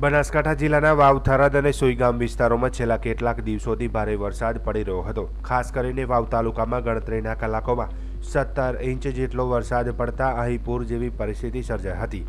બનાસકાંઠા જિલ્લાના વાવ થરાદ અને સોઈગામ વિસ્તારોમાં છેલ્લા કેટલાક દિવસોથી ભારે વરસાદ પડી રહ્યો હતો. ખાસ કરીને વાવ તાલુકામાં ગણતરીના કલાકોમાં સત્તર ઇંચ જેટલો વરસાદ પડતા અહીં પૂર જેવી પરિસ્થિતિ સર્જાઈ હતી.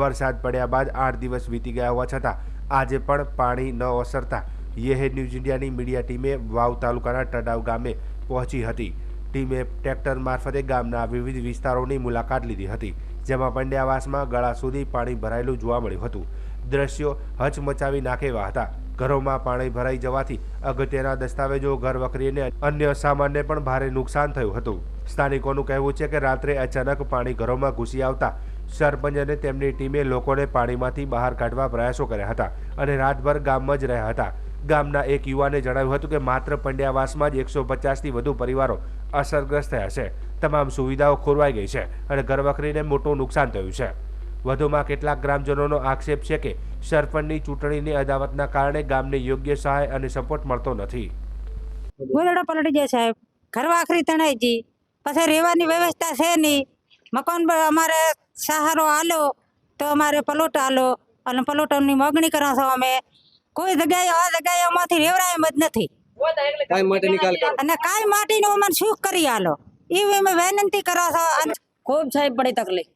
વરસાદ પડ્યા બાદ આઠ દિવસ વીતી ગયા હોવા છતાં આજે પણ પાણી ન ઓસરતા યેહે ન્યૂઝ ઇન્ડિયાની મીડિયા ટીમે વાવ તાલુકાના ટડાવ ગામે પહોંચી હતી. ટીમે ટ્રેક્ટર મારફતે ગામના વિવિધ વિસ્તારોની મુલાકાત લીધી હતી, જેમાં પંડ્યાવાસમાં ગળા સુધી પાણી ભરાયેલું જોવા મળ્યું હતું. દ્રશ્યો હચમચાવી નાખેવા હતા. ઘરોમાં પાણી ભરાઈ જવાથી અગત્યના દસ્તાવેજો ઘર વખરીને અન્ય સામાનને પણ ભારે નુકસાન થયું હતું. સ્થાનિકોનું કહેવું છે કે રાત્રે અચાનક પાણી ઘરોમાં ઘૂસી આવતા સરપંચ અને તેમની ટીમે લોકોને પાણીમાંથી બહાર કાઢવા પ્રયાસો કર્યા હતા અને રાતભર ગામમાં જ રહ્યા હતા. ગામના એક યુવાને જણાવ્યું હતું કે માત્ર પંડ્યાવાસમાં જ એકસો પચાસથી વધુ પરિવારો અસરગ્રસ્ત થયા છે. તમામ સુવિધાઓ ખોરવાઈ ગઈ છે અને ઘરવખરીને મોટું નુકસાન થયું છે. વધુમાં કેટલાક ગ્રામજનોનો આક્ષેપ છે કે સરપંચની ચૂંટણીની અદાવતના કારણે ગામને યોગ્ય સહાય અને સપોર્ટ મળતો નથી. ગોદડો પલટી જાય સાહેબ. ઘર વાખરી તણાઈ જી. પછી રહેવાની વ્યવસ્થા છે નહીં. મકાન પર અમારે સહારો આલો તો અમારે પલોટ આલો અને પલોટોની માગણી કરો છો અમે. કોઈ જગ્યાએ આ જગ્યાએ રેવડાય એમ જ નથી. કાંઈ માટે નિકાલ કરો અને કાંઈ માટીનું અમને શું કરી આલો? એવી અમે વિનંતી કરો છો અને ખૂબ સાહેબ પડી તકલીફ.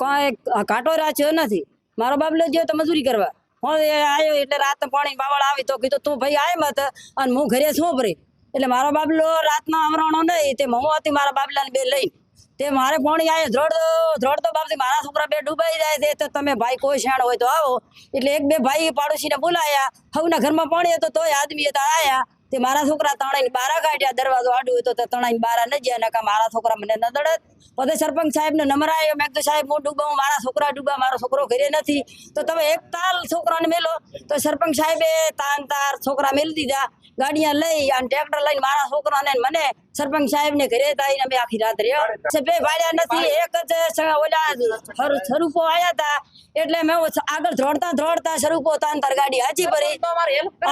કોઈ ઘાટો રાખ્યો નથી. મારો બાબલો ગયો તો મજૂરી કરવા. હું આવ્યો એટલે રાતના પાણી બાવળ આવી તો કીધું, તું ભાઈ આય મત અને હું ઘરે શું ભરી. એટલે મારો બાબલો રાતના આવરણો નહીં, તે હું હતી મારા બાબલાને બે લઈને. તે મારે પાણી આવ્યો ધ્રોડતો ધ્રોડતો બાપથી મારા છોકરા બે ડૂબાઈ જાય છે, તો તમે ભાઈ કોઈ શાણ હોય તો આવો. એટલે એક બે ભાઈ પાડોશીને બોલાયા, હવના ઘરમાં પાણી હતો તોય આદમી હતા આયા. તે મારા છોકરા તણાઈને બારા કાઢ્યા દરવાજો આડું હતો તો તણાઈને બારા ન ગયા નકા મારા છોકરા મને ન દડત પછી સરપંચ સાહેબ ને નંબર મેં કીધું સાહેબ હું ડૂબાવું મારા છોકરા ડૂબા મારો છોકરો ઘરે નથી. તો તમે એક તાલ છોકરાને મેલો તો સરપંચ સાહેબે તાન તાર છોકરા મેલી દીધા ગાડીਆਂ લઈ અને ટ્રેક્ટર લઈને મારા છોકરાને ને મને સરપંચ સાહેબ ને ઘરે તાઈને અમે આખી રાત રહ્યો. છે બે ભાડ્યા નથી એક જ ઓલા સ્વરૂ- સ્વરૂપો આયા હતા એટલે મેં આગળ ધોડતા ધોડતા સ્વરૂપો તાન તાર ગાડી હાજી ભરી.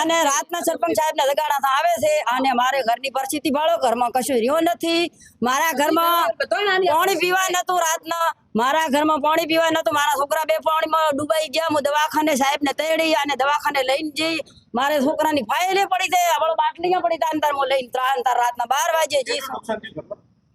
અને રાતના સરપંચ સાહેબ ના આવે છે અને મારે ઘરની પરિસ્થિતિ ભાળો ઘરમાં કશું રહ્યો નથી. મારા ઘરમાં પાણી પીવા નતું રાતના. મારા ઘરમાં પાણી પીવા નતું મારા છોકરા બે પાણીમાં ડૂબાઈ ગયા. હું દવાખાને સાહેબ ને તેડી અને દવાખાને લઈને જઈ. મારે છોકરાની ફાઇલે પડી છે. આપણો બાટલીમાં પડી તાન તાર હું લઈને ત્રણ તાર રાતના બાર વાગે જઈશ.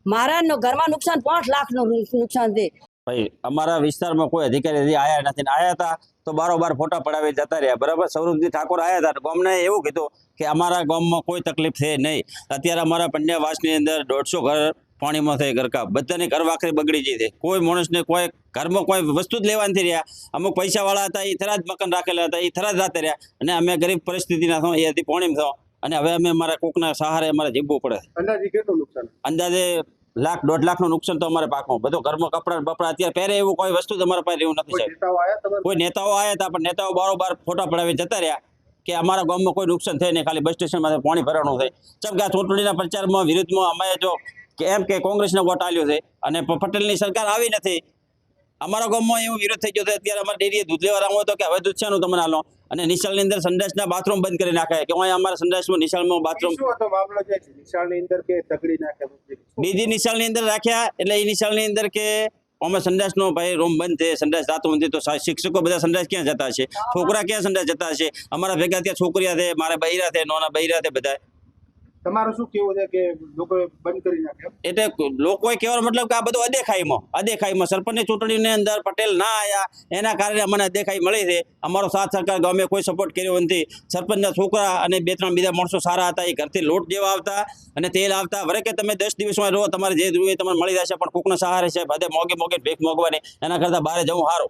મારા ઘરમાં નુકસાન પાંચ લાખનું નુકસાન છે. ભાઈ અમારા વિસ્તારમાં કોઈ અધિકારી આયા નથી. આયા હતા તો બારોબાર ફોટા પડાવી જતા રહ્યા. બરાબર? સૌરભજી ઠાકોર આવ્યા હતા. ગામને એવું કીધું કે અમારા ગામમાં કોઈ તકલીફ છે નહીં. અત્યારે અમારા પંડ્યાવાસની અંદર દોઢસો ઘર પાણીમાં થઈ ગરકા બધાની ઘર વાખરી બગડી ગઈ છે. કોઈ માણસને કોઈ ઘરમાં કોઈ વસ્તુ જ લેવા નથી રહ્યા. અમુક પૈસાવાળા હતા એ થરા જ મકાન રાખેલા હતા એ થરાદ રાતે રહ્યા. અને અમે ગરીબ પરિસ્થિતિના થો એ હતી પાણીમાં થો અને હવે અમે અમારા કોકના સહારે અમારે જીવવું પડે. અંદાજે કેટલું નુકસાન? અંદાજે લાખ દોઢ લાખનું નુકસાન તો અમારે પાકમાં. બધો ઘરમાં કપડા ને બપડા અત્યારે પહેરે એવું કોઈ વસ્તુ તમારા પાસે એવું નથી કોઈ સાહેબ. નેતાઓ કોઈ નેતાઓ આવ્યા હતા પણ નેતાઓ બારોબાર ફોટા પડાવી જતા રહ્યા કે અમારા ગામમાં કોઈ નુકસાન થાય નહીં ખાલી બસ સ્ટેશનમાં પાણી ભરવાનું થાય. ચમ કે આ ચૂંટણીના પ્રચારમાં વિરુદ્ધમાં અમે જો કે એમ કે કોંગ્રેસનો વોટ આવ્યો છે અને પટેલની સરકાર આવી નથી. અમારા ગામમાં એવું વિરોધ થઈ ગયો છે અત્યારે અમારે ડેરીએ દૂધ લેવા આવો તો કે હવે દૂધ છે તમને આલો અને નિશાળની અંદર સંડાસના બાથરૂમ બંધ કરી નાખે કે અહીં અમારા સંડાસમાં નિશાળમાં બાથરૂમ નિશાળની અંદર કે તગડી નાખે બીજી નિશાળની અંદર રાખ્યા એટલે એ નિશાળની અંદર કે અમે સંડાસનો ભાઈ રૂમ બંધ છે સંડાસ જાતો નથી તો શિક્ષકો બધા સંડાસ ક્યાં જતા છે છોકરા ક્યાં સંડાસ જતા છે અમારા ભેગા ત્યાં છોકરીયા છે મારા બૈરા છે નોના બૈરા છે બધા. તમારું શું કેવું છે કે લોકોએ બંધ કરી નાખ્યા? એટલે લોકોએ કહેવાનો મતલબ કે આ બધું અદેખાઈમાં અદેખાઈમાં. સરપંચની ચૂંટણીની અંદર પટેલ ના આવ્યા એના કારણે અમને અદેખાઈ મળી છે. અમારો સાથ સરકાર ગમે કોઈ સપોર્ટ કર્યો નથી. સરપંચના છોકરા અને બે ત્રણ બીજા માણસો સારા હતા, એ ઘરથી લોટ જેવા આવતા અને તેલ આવતા. વરે કે તમે દસ દિવસમાં રહો, તમારે જે જોઈએ તમને મળી જશે પણ કોકનો સહારે છે, બધે મોગે મોગે ભેખ મોગવાની. એના કરતાં બહાર જવું સારું.